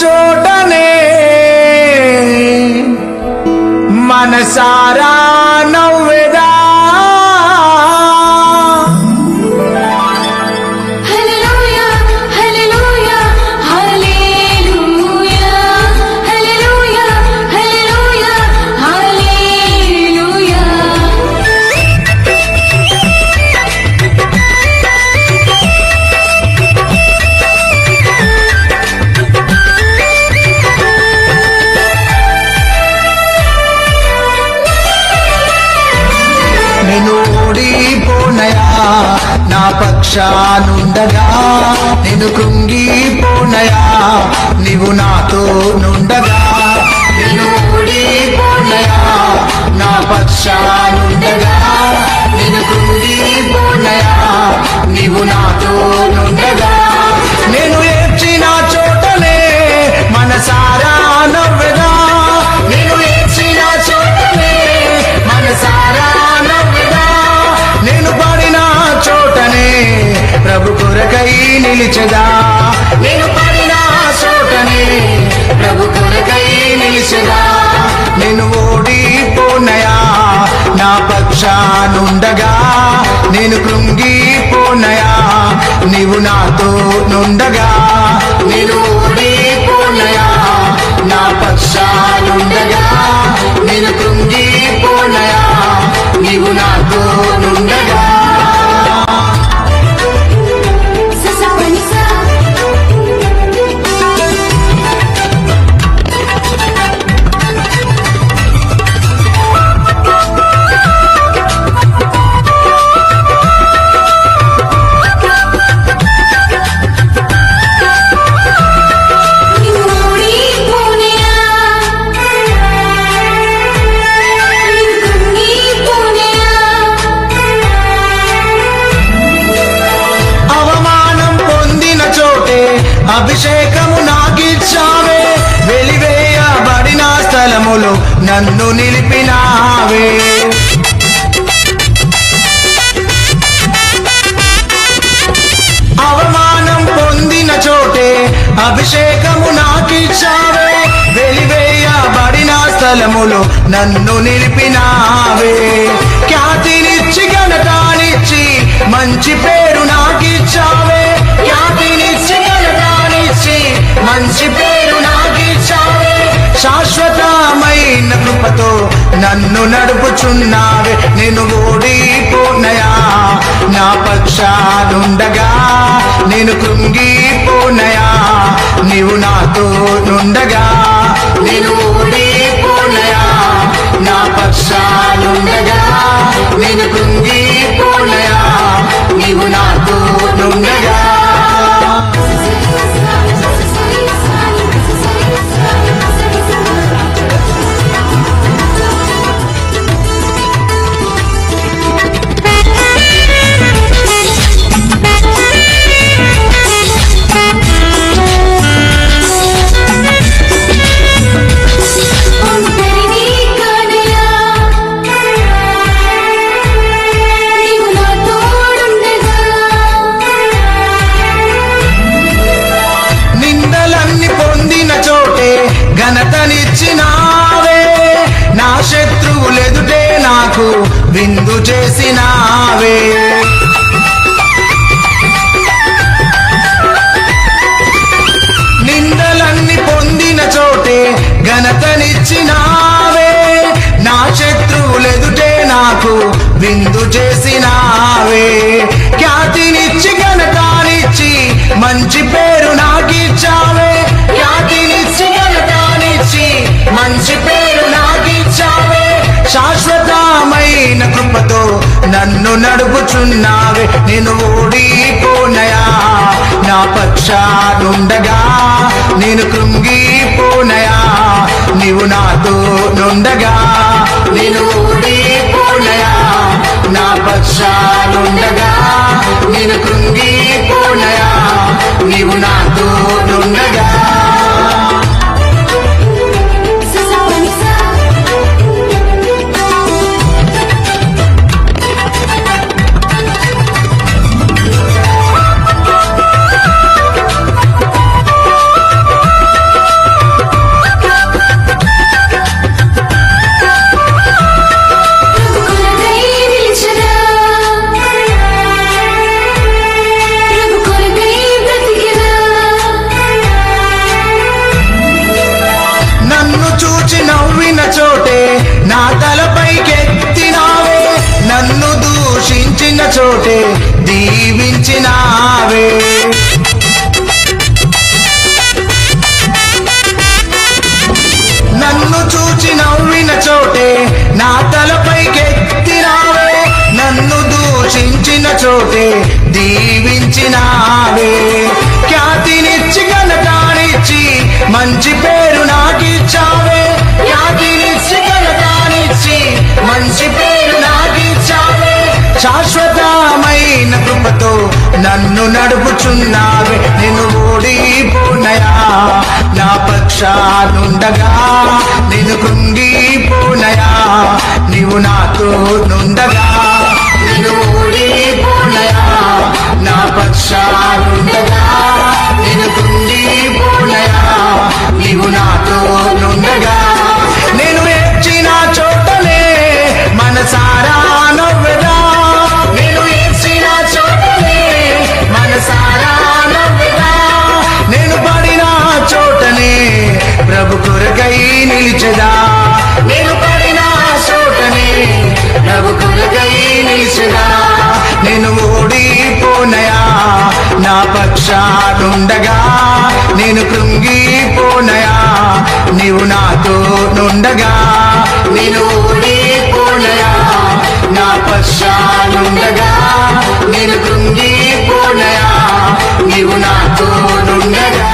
చోటనే మనసారా పక్షానుండగా నేను కృంగిపోనయా. నీవు నాతో నుండగా నేను ఓడిపోనయా నా పక్షానుండగా నా పక్షానుండగా నేను కృంగిపోనయా. నీవు నాతో నుండగా నేను ఓడిపోనయా అభిషేకము నాకిచ్చావే వెలివేయబడిన స్థలములో నన్ను నిలిపినావే. అవమానం పొందిన చోటే అభిషేకము నాకిచ్చావే. వెలివేయబడిన స్థలములో నన్ను నిలిపినావే. ఖ్యాతినిచ్చి ఘనతానిచ్చి మంచి పేరు మంచి పేరు నాగిచ్చావే శాశ్వతమైన కృపతో నన్ను నడుపుచున్నావే. నేను ఓడిపోనయా? నా పక్షానుండగా నేను కృంగిపోనయా? నీవు నాతో నుండగా నేను ఓడి విందు చేసినావే? ఖ్యాతినిచ్చి ఘనతానిచ్చి మంచి పేరు నాకిచ్చావే. ఖ్యాతినిచ్చి ఘనతానిచ్చి మంచి పేరు నాకిచ్చావే. శాశ్వతమైన కృపతో నన్ను నడుపుచున్నావే. నేను ఓడిపోనయా? నా పక్షానుండగా నేను కృంగిపోనయా? నీవు నాతో నుండగా నేను ఓడి దీవించినా నన్ను నడుపుచున్నావే నేను ఓడిపోనయా? నా పక్షానుండగా నేను కృంగిపోనయా? నీవు నాతో నుండగా నా నేను కృంగిపోనయా. నీవు నాతో నుండగా నేను ఓడిపోనయా నా పశ్చానుండగా నేను కృంగిపోనయా. నీవు నాతో నుండగా